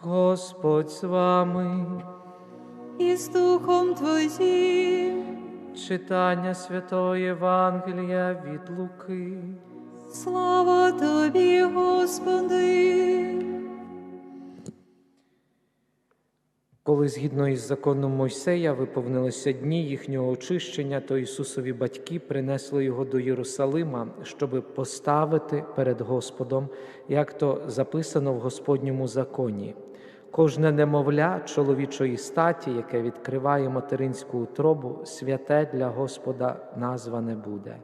Господь з вами. і з Духом Твоїм. Читання Святого Євангелія від Луки. Слава Тобі, Господи. Коли згідно із законом Мойсея виповнилися дні їхнього очищення, то Ісусові батьки принесли його до Єрусалима, щоби поставити перед Господом, як то записано в Господньому законі. Кожне немовля чоловічої статі, яке відкриває материнську утробу, святе для Господа назване буде.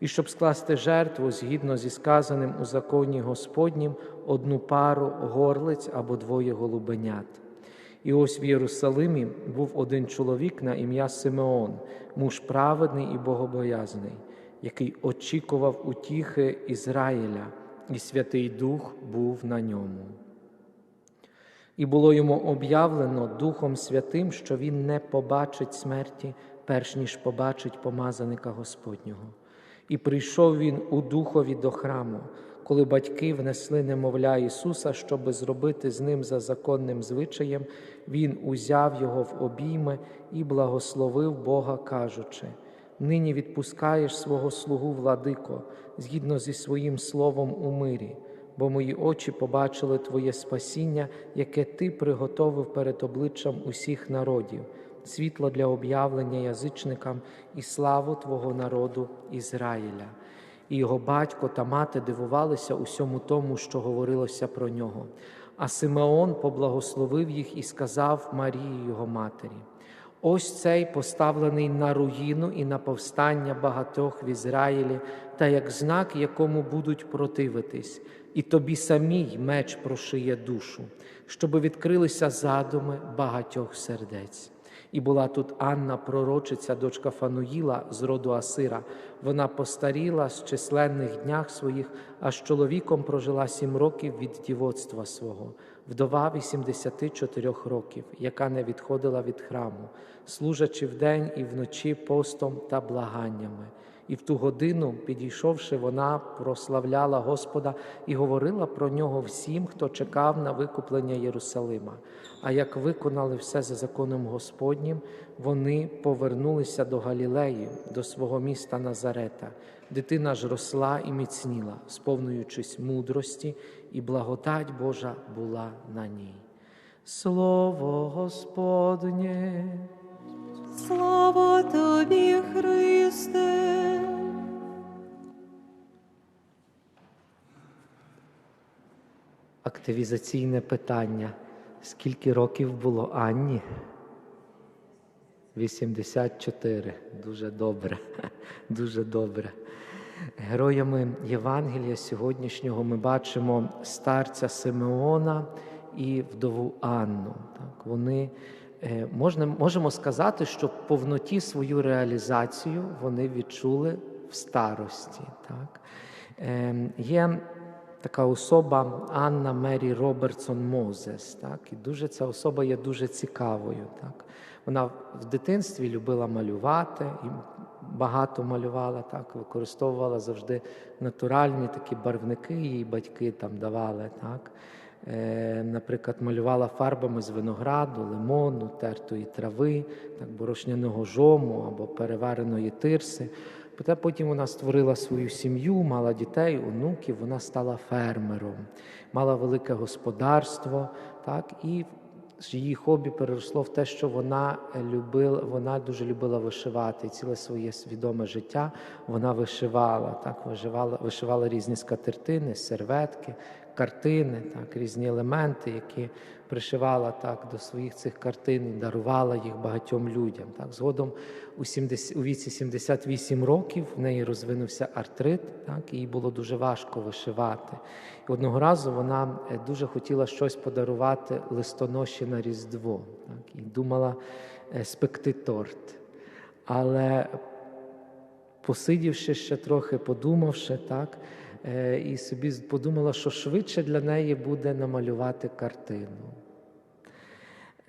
І щоб скласти жертву згідно зі сказаним у законі Господнім, одну пару горлиць або двоє голубенят. І ось в Єрусалимі був один чоловік на ім'я Симеон, муж праведний і богобоязний, який очікував утіхи Ізраїля, і Святий Дух був на ньому. І було йому об'явлено Духом Святим, що він не побачить смерті, перш ніж побачить помазаника Господнього. І прийшов він у духові до храму, коли батьки внесли немовля Ісуса, щоби зробити з ним за законним звичаєм, Він узяв його в обійми і благословив Бога, кажучи: Нині відпускаєш свого слугу владико, згідно зі своїм словом у мирі, бо мої очі побачили Твоє спасіння, яке Ти приготовив перед обличчям усіх народів, світло для об'явлення язичникам і славу Твого народу Ізраїля. І його батько та мати дивувалися усьому тому, що говорилося про нього. А Симеон поблагословив їх і сказав Марії його матері: Ось цей поставлений на руїну і на повстання багатьох в Ізраїлі, та як знак, якому будуть противитись, і тобі самій меч прошиє душу, щоби відкрилися задуми багатьох сердець. І була тут Анна, пророчиця, дочка Фануїла з роду Асира. Вона постаріла з численних днях своїх, а з чоловіком прожила сім років від дівоцтва свого, вдова 84 років, яка не відходила від храму, служачи вдень і вночі постом та благаннями. І в ту годину, підійшовши, вона прославляла Господа і говорила про нього всім, хто чекав на викуплення Єрусалима. А як виконали все за законом Господнім, вони повернулися до Галілеї, до свого міста Назарета. Дитина ж росла і міцніла, сповнюючись мудрості, і благодать Божа була на ній. Слово Господнє. Слава Тобі, Христе. Активізаційне питання. Скільки років було Анні? 84. Дуже добре. Дуже добре. Героями Євангелія сьогоднішнього ми бачимо старця Симеона і вдову Анну. Так, Вони е, можна, можемо сказати, що в повноті свою реалізацію вони відчули в старості. Так. Е, Є така особа Анна Мері Робертсон Мозес. Так? І дуже ця особа є дуже цікавою. Так? Вона в дитинстві любила малювати і багато малювала, так? використовувала завжди натуральні такі барвники, її батьки там давали. Так? Е, Наприклад, малювала фарбами з винограду, лимону, тертої трави, так, борошняного жому або перевареної тирси. Проте потім вона створила свою сім'ю, мала дітей, онуків, вона стала фермером, мала велике господарство, так, і її хобі переросло в те, що вона любила, вона дуже любила вишивати. Ціле своє свідоме життя вона вишивала, так, вишивала, вишивала різні скатертини, серветки, картини, так, різні елементи, які пришивала так до своїх цих картин і дарувала їх багатьом людям. Так. Згодом у 70, у віці 78 років в неї розвинувся артрит, так, і їй було дуже важко вишивати. І одного разу вона е, дуже хотіла щось подарувати листоноші на Різдво, так, і думала е, спекти торт. Але посидівши ще трохи, подумавши, так, е, і собі подумала, що швидше для неї буде намалювати картину.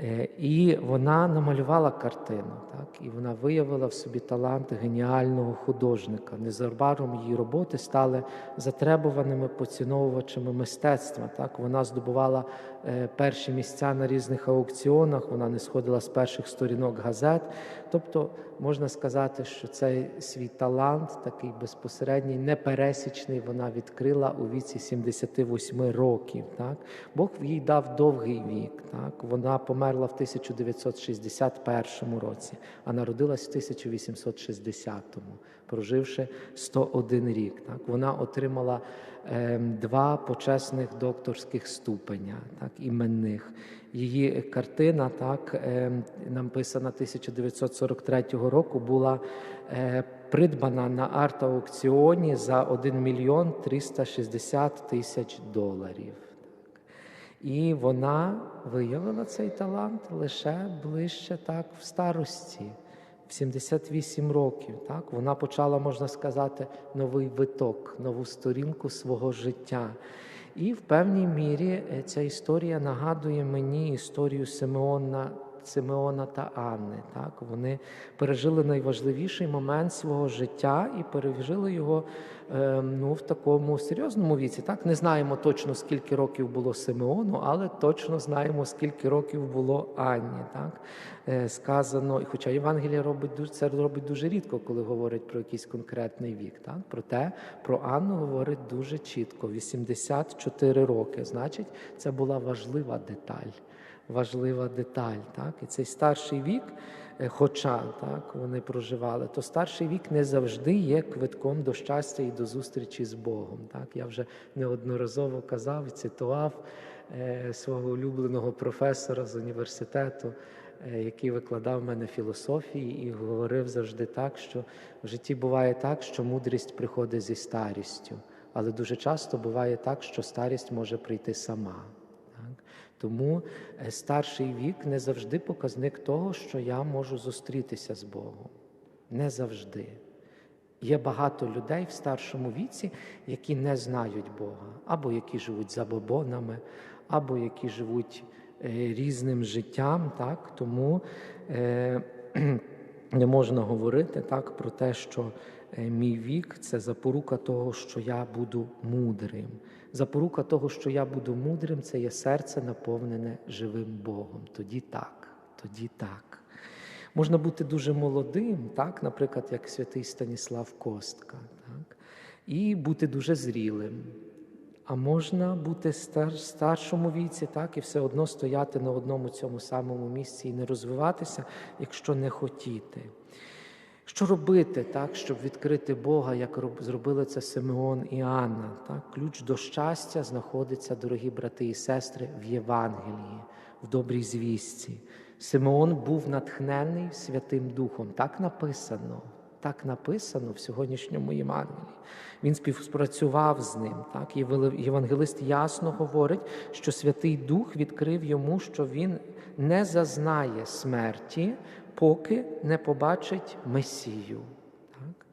Е, І вона намалювала картину, так, і вона виявила в собі талант геніального художника. Незабаром її роботи стали затребуваними поціновувачами мистецтва. Так, вона здобувала е, перші місця на різних аукціонах, вона не сходила з перших сторінок газет. Тобто можна сказати, що цей свій талант, такий безпосередній, непересічний, вона відкрила у віці 78 років. Так? Бог їй дав довгий вік. Так? Вона померла в 1961 році, а народилась в 1860-му, проживши 101 рік. Так? Вона отримала ем, два почесних докторських ступеня, так, іменних. Її картина, так, ем, написана 1943 року, була е, придбана на арт-аукціоні за 1 мільйон 360 тисяч доларів. І вона виявила цей талант лише ближче так в старості, в 78 років. Так? Вона почала, можна сказати, новий виток, нову сторінку свого життя. І в певній мірі е, ця історія нагадує мені історію Симеона. Симеона та Анни. Так? Вони пережили найважливіший момент свого життя і пережили його е, ну, в такому серйозному віці. Так? Не знаємо точно, скільки років було Симеону, але точно знаємо, скільки років було Анні. Так? Е, сказано, і хоча Євангелія робить це робить дуже рідко, коли говорить про якийсь конкретний вік. Так? Проте про Анну говорить дуже чітко: 84 роки. Значить, це була важлива деталь важлива деталь. Так? І цей старший вік, е, хоча так, вони проживали, то старший вік не завжди є квитком до щастя і до зустрічі з Богом. Так? Я вже неодноразово казав і цитував е, свого улюбленого професора з університету. е, Який викладав мене філософії і говорив завжди так, що в житті буває так, що мудрість приходить зі старістю, але дуже часто буває так, що старість може прийти сама. Тому е, старший вік не завжди показник того, що я можу зустрітися з Богом. Не завжди. Є багато людей в старшому віці, які не знають Бога, або які живуть забобонами, або які живуть е, різним життям. Так? Тому е, не можна говорити так, про те, що мій вік це запорука того, що я буду мудрим. Запорука того, що я буду мудрим, це є серце наповнене живим Богом. Тоді так, тоді так. Можна бути дуже молодим, так, наприклад, як святий Станіслав Костка, так, і бути дуже зрілим. А можна бути стар, старшому віці, так, і все одно стояти на одному цьому самому місці і не розвиватися, якщо не хотіти. Що робити, так, щоб відкрити Бога, як роб- зробили це Симеон і Анна? Так? Ключ до щастя знаходиться, дорогі брати і сестри, в Євангелії, в добрій звістці. Симеон був натхнений Святим Духом. Так написано. Так написано в сьогоднішньому Євангелії. Він співпрацював з ним. Так? Євангелист ясно говорить, що Святий Дух відкрив йому, що він не зазнає смерті, поки не побачить Месію. Так?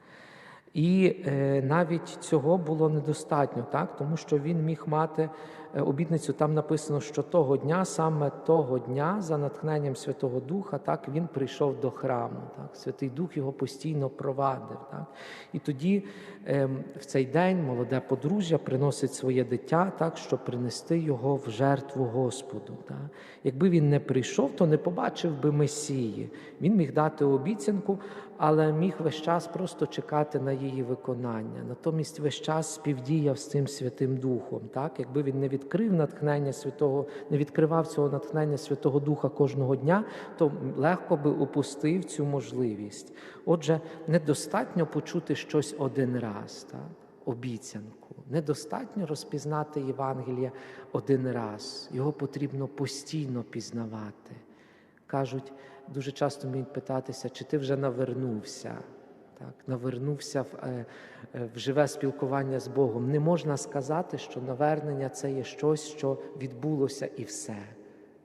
І е, навіть цього було недостатньо, так? тому що він міг мати обітницю. Там написано, що того дня, саме того дня, за натхненням Святого Духа, так він прийшов до храму. Так? Святий Дух його постійно провадив. Так? І тоді е, в цей день молоде подружжя приносить своє дитя, так, щоб принести його в жертву Господу. Так? Якби він не прийшов, то не побачив би Месії. Він міг дати обіцянку, але міг весь час просто чекати на її виконання. Натомість весь час співдіяв з цим Святим Духом. Так? Якби він не відкрив натхнення Святого, не відкривав цього натхнення Святого Духа кожного дня, то легко би упустив цю можливість. Отже, недостатньо почути щось один раз, так? обіцянку. Недостатньо розпізнати Євангелія один раз. Його потрібно постійно пізнавати. Кажуть, дуже часто вміють питатися, чи ти вже навернувся, так, навернувся в, е, е, в живе спілкування з Богом. Не можна сказати, що навернення це є щось, що відбулося і все.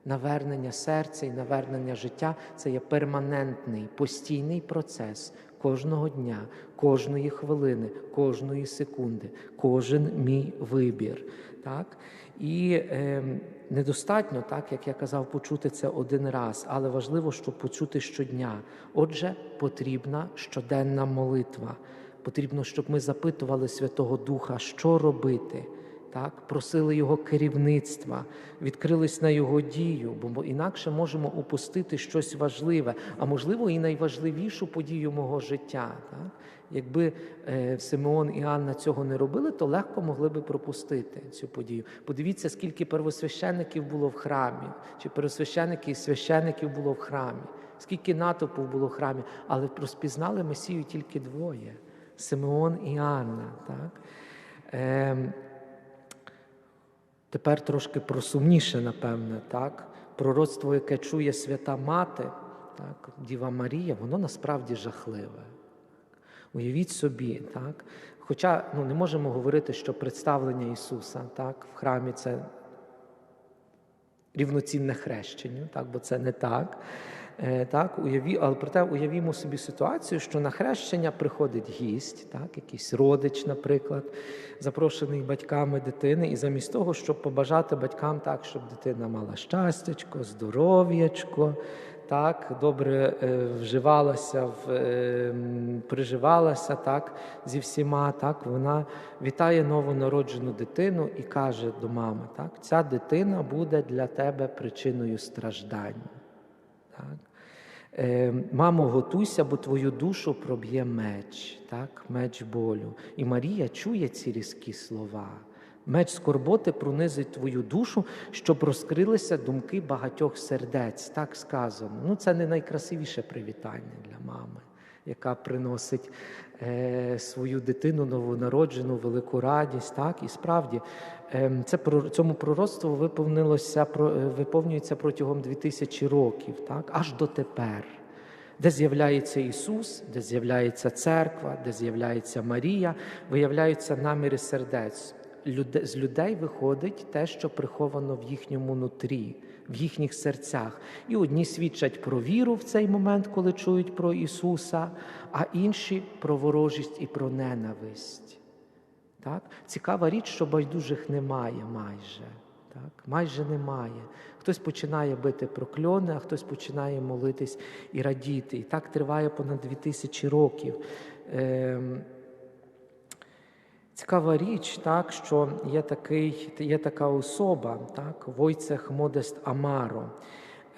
Навернення серця і навернення життя це є перманентний, постійний процес кожного дня, кожної хвилини, кожної секунди, кожен мій вибір. Так? І е, недостатньо, так як я казав, почути це один раз, але важливо, щоб почути щодня. Отже, потрібна щоденна молитва. Потрібно, щоб ми запитували Святого Духа, що робити. Так, просили його керівництва, відкрились на його дію, бо інакше можемо упустити щось важливе, а можливо, і найважливішу подію мого життя. Так? Якби е, Симеон і Анна цього не робили, то легко могли би пропустити цю подію. Подивіться, скільки первосвящеників було в храмі, чи первосвящеників і священиків було в храмі, скільки натовпу було в храмі, але розпізнали Месію тільки двоє Симеон і Анна. Так? Тепер трошки просумніше, напевне, так? Пророцтво, яке чує свята мати, так, Діва Марія, воно насправді жахливе. Уявіть собі, так? Хоча ну, не можемо говорити, що представлення Ісуса так, в храмі це рівноцінне хрещенню, так, бо це не так. Е, так, уяві, але проте уявімо собі ситуацію, що на хрещення приходить гість, так, якийсь родич, наприклад, запрошений батьками дитини, і замість того, щоб побажати батькам так, щоб дитина мала щастячко, здоров'ячко, так, добре е, вживалася, в, е, приживалася так, зі всіма, так, вона вітає новонароджену дитину і каже до мами, так, ця дитина буде для тебе причиною страждань. Так? Е, Мамо, готуйся, бо твою душу проб'є меч, так? меч болю. І Марія чує ці різкі слова. Меч скорботи пронизить твою душу, щоб розкрилися думки багатьох сердець. Так сказано. Ну, це не найкрасивіше привітання для мами, яка приносить е, свою дитину новонароджену, велику радість. Так? І справді ем, це цьому пророцтву виповнилося про- е, виповнюється протягом 2000 років, так? аж дотепер. Де з'являється Ісус, де з'являється церква, де з'являється Марія, виявляються наміри сердець. З людей виходить те, що приховано в їхньому нутрі, в їхніх серцях. І одні свідчать про віру в цей момент, коли чують про Ісуса, а інші про ворожість і про ненависть. Так? Цікава річ, що байдужих немає майже. Так? Майже немає. Хтось починає бити прокльони, а хтось починає молитись і радіти. І так триває понад 2000 років. Ем, Цікава річ, так, що є, такий, є така особа, так, Войцех Модест Амаро.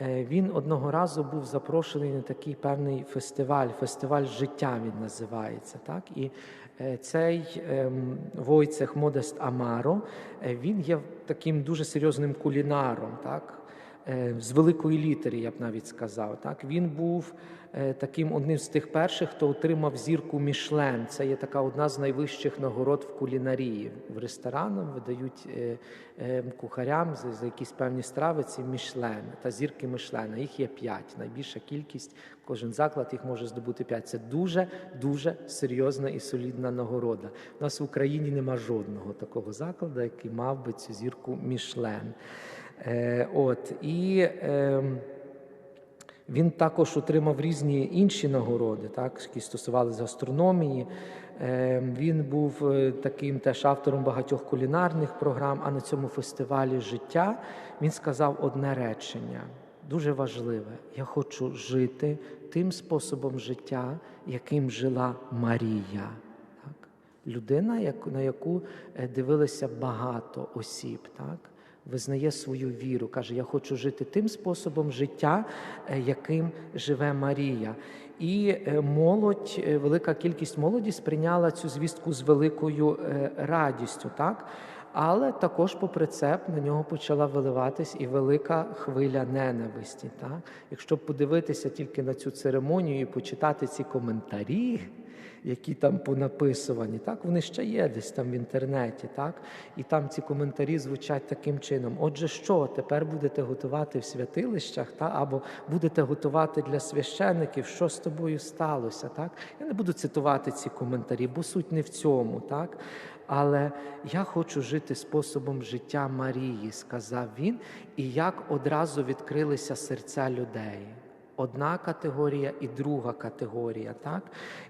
Е, Він одного разу був запрошений на такий певний фестиваль, фестиваль життя він називається. Так? І е, цей ем, Войцех Модест Амаро, е, він є таким дуже серйозним кулінаром. Так? З великої літери, я б навіть сказав. Так? Він був таким одним з тих перших, хто отримав зірку Мішлен. Це є така одна з найвищих нагород в кулінарії. В ресторанах видають е, е, кухарям за, якісь певні страви ці Мішлен та зірки Мішлена. Їх є п'ять. Найбільша кількість, кожен заклад їх може здобути п'ять. Це дуже дуже серйозна і солідна нагорода. У нас в Україні нема жодного такого закладу, який мав би цю зірку Мішлен. Е, от і е, він також отримав різні інші нагороди, так, які стосувалися гастрономії. Е, він був е, таким теж автором багатьох кулінарних програм. А на цьому фестивалі життя він сказав одне речення, дуже важливе: я хочу жити тим способом життя, яким жила Марія. Так? Людина, на яку е, дивилися багато осіб. Так? Визнає свою віру, каже: Я хочу жити тим способом життя, е, яким живе Марія. І е, молодь, е, велика кількість молоді сприйняла цю звістку з великою радістю, так? Але також, попри це, на нього почала виливатись і велика хвиля ненависті. Так? Якщо подивитися тільки на цю церемонію і почитати ці коментарі, які там понаписувані, так вони ще є десь там в інтернеті, так і там ці коментарі звучать таким чином. Отже, що тепер будете готувати в святилищах, та або будете готувати для священиків, що з тобою сталося? Так я не буду цитувати ці коментарі, бо суть не в цьому, так Але я хочу жити способом життя Марії, сказав він, і як одразу відкрилися серця людей. Одна категорія і друга категорія. Так?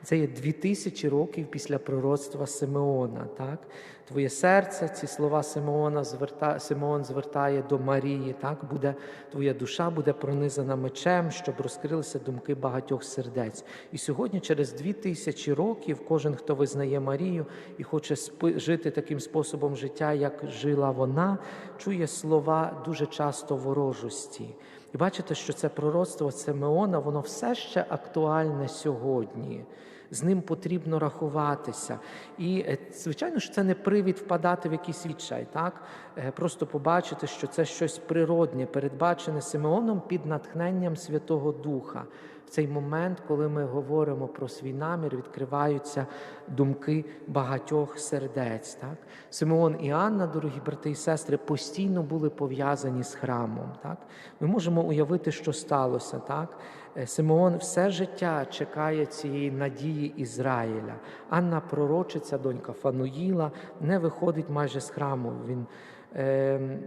Це є дві тисячі років після пророцтва Симеона. Так? Твоє серце, ці слова Симеона зверта, Симеон звертає до Марії. Так? Буде, твоя душа буде пронизана мечем, щоб розкрилися думки багатьох сердець. І сьогодні, через дві тисячі років, кожен, хто визнає Марію і хоче спи- жити таким способом життя, як жила вона, чує слова дуже часто ворожості. І бачите, що це пророцтво Симеона, воно все ще актуальне сьогодні. З ним потрібно рахуватися. І, е, звичайно, що це не привід впадати в якийсь відчай, так? Е, Просто побачити, що це щось природне, передбачене Симеоном під натхненням Святого Духа. В цей момент, коли ми говоримо про свій намір, відкриваються думки багатьох сердець. Так? Симеон і Анна, дорогі брати і сестри, постійно були пов'язані з храмом. Так? Ми можемо уявити, що сталося. Так? Е, Симеон все життя чекає цієї надії Ізраїля. Анна, пророчиця, донька Фануїла, не виходить майже з храму. Він е,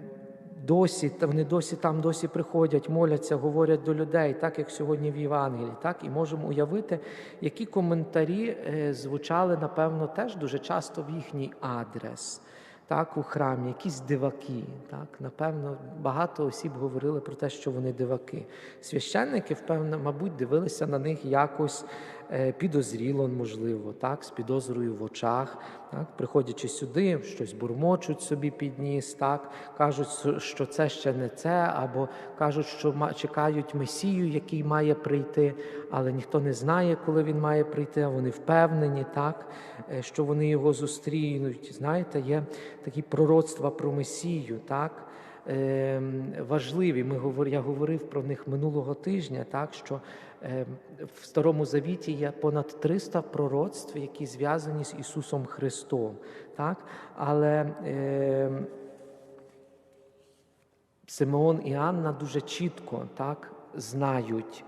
досі, вони досі там досі приходять, моляться, говорять до людей, так як сьогодні в Євангелії. Так? І можемо уявити, які коментарі е, звучали, напевно, теж дуже часто в їхній адрес. Так, у храмі, якісь диваки. Так, напевно, багато осіб говорили про те, що вони диваки. Священники, впевнено, мабуть, дивилися на них якось підозріло, можливо, так, з підозрою в очах. Так, приходячи сюди, щось бурмочуть собі під ніс, так, кажуть, що це ще не це, або кажуть, що чекають Месію, який має прийти, але ніхто не знає, коли він має прийти, а вони впевнені, так, е, що вони його зустрінуть. Знаєте, є такі пророцтва про Месію, так, важливі. Ми я говорив про них минулого тижня, так що ем, в Старому Завіті є понад 300 пророцтв, які зв'язані з Ісусом Христом. Так? Але ем, Симеон і Анна дуже чітко так, знають,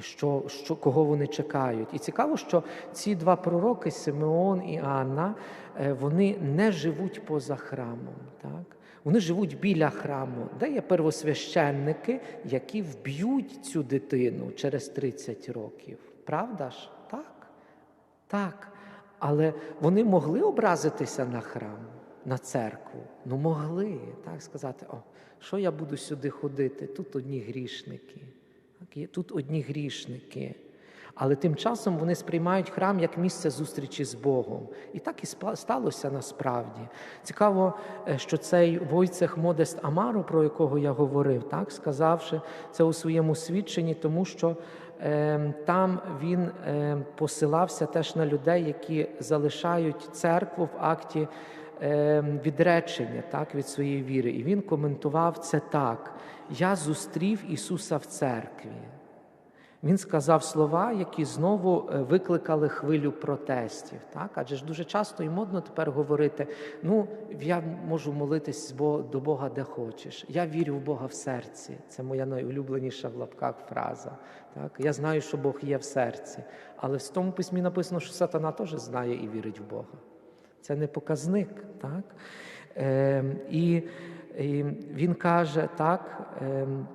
що, що, кого вони чекають. І цікаво, що ці два пророки, Симеон і Анна, е, вони не живуть поза храмом. Так? Вони живуть біля храму, де є первосвященники, які вб'ють цю дитину через 30 років. Правда ж? Так. Так. Але вони могли образитися на храм, на церкву. Ну, могли так сказати: о, що я буду сюди ходити? Тут одні грішники. Тут одні грішники. Але тим часом вони сприймають храм як місце зустрічі з Богом. І так і сталося насправді. Цікаво, е, що цей Войцех Модест Амаро, про якого я говорив, так, сказавши це у своєму свідченні, тому що е, там він е, посилався теж на людей, які залишають церкву в акті е, відречення так, від своєї віри. І він коментував це так: Я зустрів Ісуса в церкві. Він сказав слова, які знову е, викликали хвилю протестів. Так? Адже ж дуже часто і модно тепер говорити: ну, я можу молитись до Бога де хочеш. Я вірю в Бога в серці. Це моя найулюбленіша в лапках фраза. Так? Я знаю, що Бог є в серці. Але в тому письмі написано, що сатана теж знає і вірить в Бога. Це не показник. Так? Ем, і, і він каже так. Ем,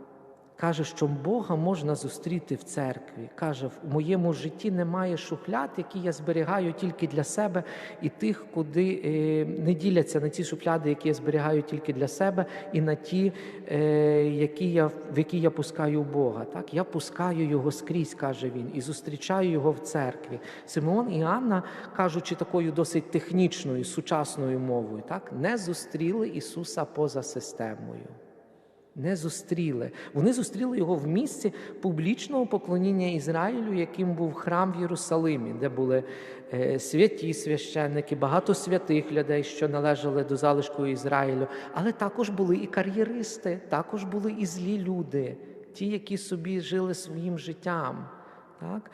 Каже, що Бога можна зустріти в церкві. Каже, в моєму житті немає шухляд, які я зберігаю тільки для себе, і тих, куди е, не діляться на ці шухляди, які я зберігаю тільки для себе, і на ті, е, які я, в які я пускаю Бога. Так? Я пускаю його скрізь, каже він, і зустрічаю його в церкві. Симеон і Анна, кажучи такою досить технічною, сучасною мовою, так? не зустріли Ісуса поза системою. Не зустріли. Вони зустріли його в місці публічного поклоніння Ізраїлю, яким був храм в Єрусалимі, де були е, святі священники, багато святих людей, що належали до залишку Ізраїлю. Але також були і кар'єристи, також були і злі люди, ті, які собі жили своїм життям. Так?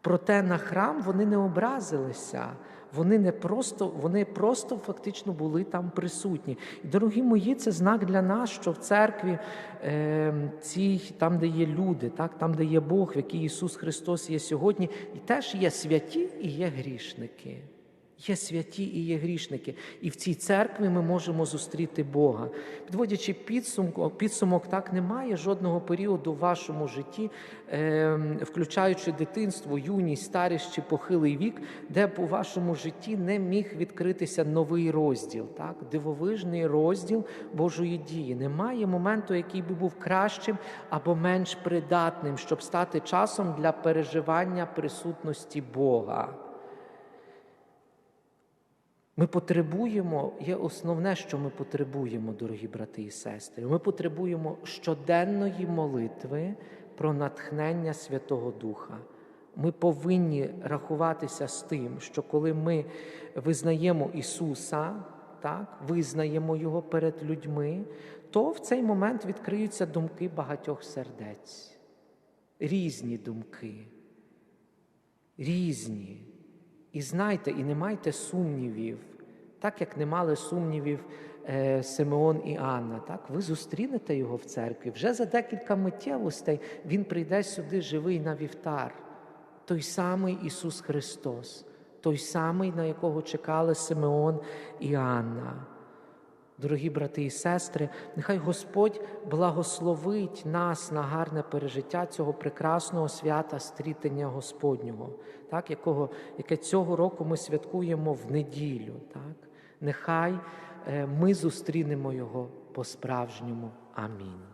Проте на храм вони не образилися. Вони не просто, вони просто фактично були там присутні. І, дорогі мої, це знак для нас, що в церкві, е, цій, там, де є люди, так, там, де є Бог, в якій Ісус Христос є сьогодні, і теж є святі і є грішники. Є святі і є грішники. І в цій церкві ми можемо зустріти Бога. Підводячи підсумку, підсумок, так немає жодного періоду в вашому житті, е, включаючи дитинство, юність, старість чи похилий вік, де б у вашому житті не міг відкритися новий розділ, так? дивовижний розділ Божої дії. Немає моменту, який би був кращим або менш придатним, щоб стати часом для переживання присутності Бога. Ми потребуємо, є основне, що ми потребуємо, дорогі брати і сестри. Ми потребуємо щоденної молитви про натхнення Святого Духа. Ми повинні рахуватися з тим, що коли ми визнаємо Ісуса, так, визнаємо Його перед людьми, то в цей момент відкриються думки багатьох сердець. Різні думки. Різні. І знайте, і не майте сумнівів, так як не мали сумнівів е, Симеон і Анна. Так? Ви зустрінете його в церкві. Вже за декілька миттєвостей він прийде сюди живий на вівтар. Той самий Ісус Христос, той самий, на якого чекали Симеон і Анна. Дорогі брати і сестри, нехай Господь благословить нас на гарне пережиття цього прекрасного свята стрітення Господнього, так, якого, яке цього року ми святкуємо в неділю. Так? Нехай е, ми зустрінемо його по-справжньому. Амінь.